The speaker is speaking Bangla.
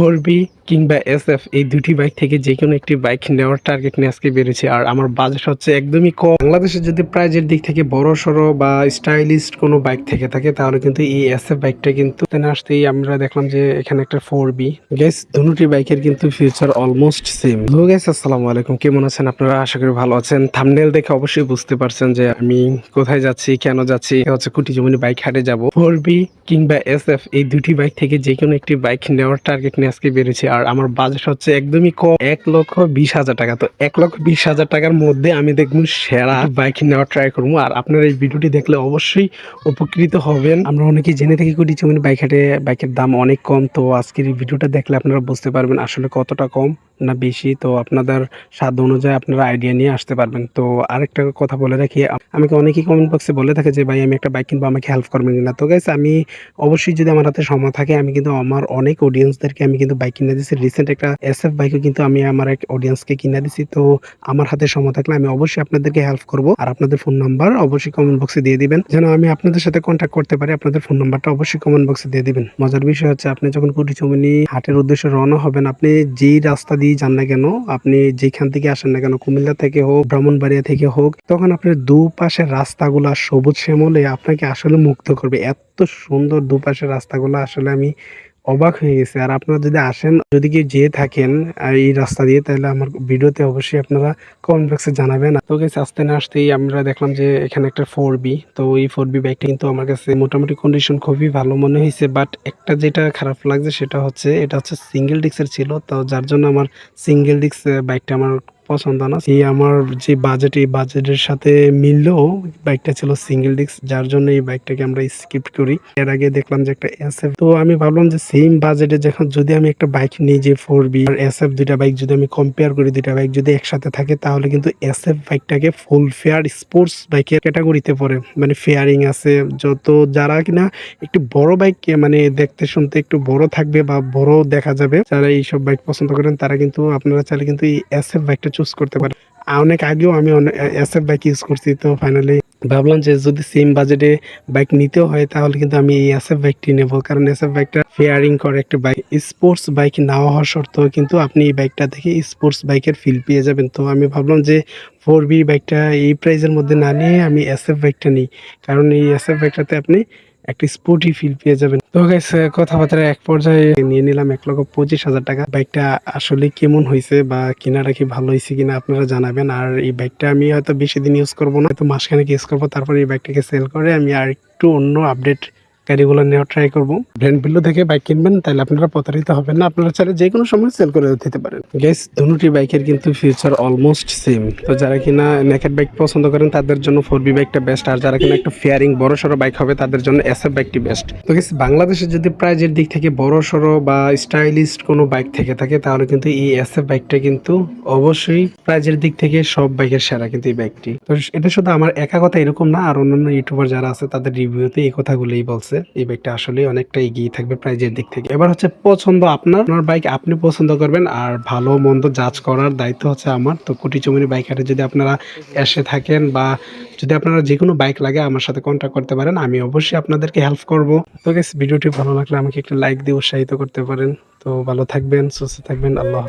ফোর বি কিংবা এস এফ এই দুটি বাইক থেকে যে কোনো একটি বাইক নেওয়ার টার্গেট নিয়ে আজকে বেড়েছে আর আমার বাজেট হচ্ছে একদমই কম। বাংলাদেশে যদি প্রাইজের দিক থেকে বড়, সড়ো বা স্টাইলিস্ট কোনো বাইক থেকে থাকে, তাহলে কিন্তু এই এস এফ বাইকটা কিন্তু আসতেই আমরা দেখলাম যে এখানে একটা ফোর বি গ্যাস দুটি বাইকের কিন্তু future almost same hello guys আসসালামু আলাইকুম। কেমন আছেন আপনারা? আশা করি ভালো আছেন। থামনেল দেখে অবশ্যই বুঝতে পারছেন যে আমি কোথায় যাচ্ছি, কেন যাচ্ছি। হচ্ছে কুটি জমিনি বাইক হাটে যাব। ফোর বি কিংবা এস এফ এই দুটি বাইক থেকে যে কোনো একটি বাইক নেওয়ার টার্গেট নিয়ে আজকে বেড়েছে আর আমার বাজেট হচ্ছে একদমই কম। এক লক্ষ বিশ হাজার টাকা। তো এক লক্ষ বিশ হাজার টাকার মধ্যে আমি দেখব সেরা বাইক নেওয়ার ট্রাই করব। আর আপনার এই ভিডিওটি দেখলে অবশ্যই উপকৃত হবেন। আমরা অনেকেই জেনে থেকে করি যেমন বাইক হাটে বাইকের দাম অনেক কম। তো আজকের এই ভিডিওটা দেখলে আপনারা বুঝতে পারবেন আসলে কতটা কম। না বেশি, তো আপনাদের স্বাদ অনুযায়ী আপনারা আইডিয়া নিয়ে আসতে পারবেন। তো আরেকটা কথা বলে রাখি, আমাকে অনেকেই কমেন্ট বক্সে বলে থাকে যে, ভাই, আমি একটা বাইক কিনবো, আমাকে হেল্প করবেন কিনা? তো গাইস আমি অবশ্যই যদি আমার হাতে সময় থাকে, আমি কিন্তু আমার অনেক অডিয়েন্সদেরকে আমি কিন্তু বাইক কিনে দিচ্ছি রিসেন্ট একটা এস এফ বাইকও কিন্তু আমি আমার এক অডিয়েন্সকে কিনে দিচ্ছি তো আমার হাতে সময় থাকলে আমি অবশ্যই আপনাদেরকে হেল্প করব। আর আপনাদের ফোন নাম্বার অবশ্যই কমেন্ট বক্সে দিয়ে দিবেন। যেন আমি আপনাদের সাথে কন্ট্যাক্ট করতে পারি, আপনাদের ফোন নাম্বারটা অবশ্যই কমেন্ট বক্সে দিয়ে দিবেন। মজার বিষয় হচ্ছে, আপনি যখন কুটি চুমিনি হাটের উদ্দেশ্যে রওনা হবেন, আপনি যেই রাস্তা দিয়ে যান না কেন, আপনি যেখান থেকে আসেন না কেন, কুমিল্লা থেকে হোক, ব্রাহ্মণবাড়িয়া থেকে হোক, তখন আপনার দুপাশের রাস্তাগুলা সবুজ শ্যামলে আপনাকে আসলে মুক্ত করবে। এত সুন্দর দুপাশের রাস্তাগুলো আসলে আমি অবাক হয়ে গেছে। আর আপনারা যদি আসেন, যদি কেউ যেয়ে থাকেন এই রাস্তা দিয়ে, তাহলে আমার ভিডিওতে অবশ্যই আপনারা কমেন্ট বক্সে জানাবেন। তো গেছে আসতে না আসতেই আমরা দেখলাম যে এখানে একটা ফোর বি তো এই ফোর বি বাইকটা কিন্তু আমার কাছে মোটামুটি কন্ডিশন খুবই ভালো মনে হয়েছে। বাট একটা যেটা খারাপ লাগছে, সেটা হচ্ছে, এটা হচ্ছে সিঙ্গেল ডিক্সের ছিল। তো যার জন্য আমার সিঙ্গেল ডিক্স বাইকটা আমার পছন্দ না। এই আমার যে বাজেট এই বাজেটের সাথে মিললেও বাইকটা ছিল সিঙ্গেল ডিস্ক যার জন্য এই বাইকটাকে আমরা স্কিপ করি। এর আগে দেখলাম যে একটা এস তো আমি ভাবলাম যে সেম বাজেটে যখন যদি আমি একটা বাইক নিই যে ফোর বি আর এস এফ দুইটা বাইক যদি আমি কম্পেয়ার করি দুইটা বাইক যদি একসাথে থাকে, তাহলে কিন্তু এস এফ বাইকটাকে ফুল ফেয়ার স্পোর্টস বাইকের ক্যাটাগরিতে পড়ে। মানে ফেয়ারিং আছে, যত যারা কিনা একটু বড় বাইক মানে দেখতে শুনতে একটু বড় থাকবে বা বড় দেখা যাবে, যারা এইসব বাইক পছন্দ করেন, তারা কিন্তু আপনারা চাইলে কিন্তু এই এস এফ বাইকটা চুজ করতে পারেন অনেক আগেও আমি এস এফ বাইক ইউজ করছি, তো ফাইনালি ভাবলাম যে যদি সেম বাজেটে বাইক নিতেও হয়, তাহলে কিন্তু আমি এই এস এফ বাইকটি নেব। কারণ এস এফ বাইকটা ফেয়ারিং করে একটা বাইক স্পোর্টস বাইক না হওয়া সত্ত্বেও কিন্তু আপনি এই বাইকটা থেকে স্পোর্টস বাইকের ফিল পেয়ে যাবেন। তো আমি ভাবলাম যে ফোর বি বাইকটা এই প্রাইজের মধ্যে না নিয়ে আমি এস এফ বাইকটা নিই। কারণ এই এস এফ বাইকটাতে আপনি একটা স্পোর্টি ফিল পেয়ে যাবেন। তো গাইস কথাবার্তা এক পর্যায়ে নিয়ে নিলাম এক লক্ষ পঁচিশ হাজার টাকা। বাইকটা আসলে কেমন হয়েছে বা কিনাটা কি ভালো হয়েছে কিনা আপনারা জানাবেন। আর এই বাইকটা আমি হয়তো বেশি দিন ইউজ করব না, হয়তো মাসখানেক ইউজ করব, তারপর এই বাইকটাকে সেল করে আমি আর একটু অন্য আপডেট গাড়িগুলো নেওয়ার ট্রাই করব। ব্র্যান্ড বিল্লো থেকে বাইক কিনবেন, তাহলে আপনারা প্রতারিত হবেন না। আপনারা চাইলে যে কোনো সময় সেল করে দিতে পারেন। গ্যাস দুটি বাইকের কিন্তু ফিউচার অলমোস্ট সেম তো যারা কিনা নেকেট বাইক পছন্দ করেন, তাদের জন্য ফোর বি বাইকটা বেস্ট আর যারা কিনা একটু ফেয়ারিং বড় সড়ো বাইক হবে, তাদের জন্য এস এফ বাইকটি বেস্ট তো গ্যাস বাংলাদেশে যদি প্রাইজের দিক থেকে বড় সড়ো বা স্টাইলিস্ট কোনো বাইক থেকে থাকে, তাহলে কিন্তু এই এস এফ বাইকটা কিন্তু অবশ্যই প্রাইজের দিক থেকে সব বাইকের সেরা কিন্তু এই বাইকটি তো এটা শুধু আমার একা কথা এরকম না, আর অন্যান্য ইউটিউবার যারা আছে, তাদের রিভিউতে এই কথাগুলোই বলছে। এই বাইকটা আসলে অনেকটা এগিয়ে থাকবে প্রাইজের দিক থেকে। এবার হচ্ছে পছন্দ আপনার আপনার বাইক আপনি পছন্দ করবেন আর ভালো মন্দ জাজ করার দায়িত্ব হচ্ছে আমার। তো কোটি চুমনি বাইক হাটে যদি আপনারা এসে থাকেন বা যদি আপনারা যে কোনো বাইক লাগে আমার সাথে কন্ট্যাক্ট করতে পারেন, আমি অবশ্যই আপনাদেরকে হেল্প করব। তো গেস ভিডিওটি ভালো লাগলে আমাকে একটা লাইক দিয়ে উৎসাহিত করতে পারেন। তো ভালো থাকবেন, সুস্থ থাকবেন, আল্লাহ।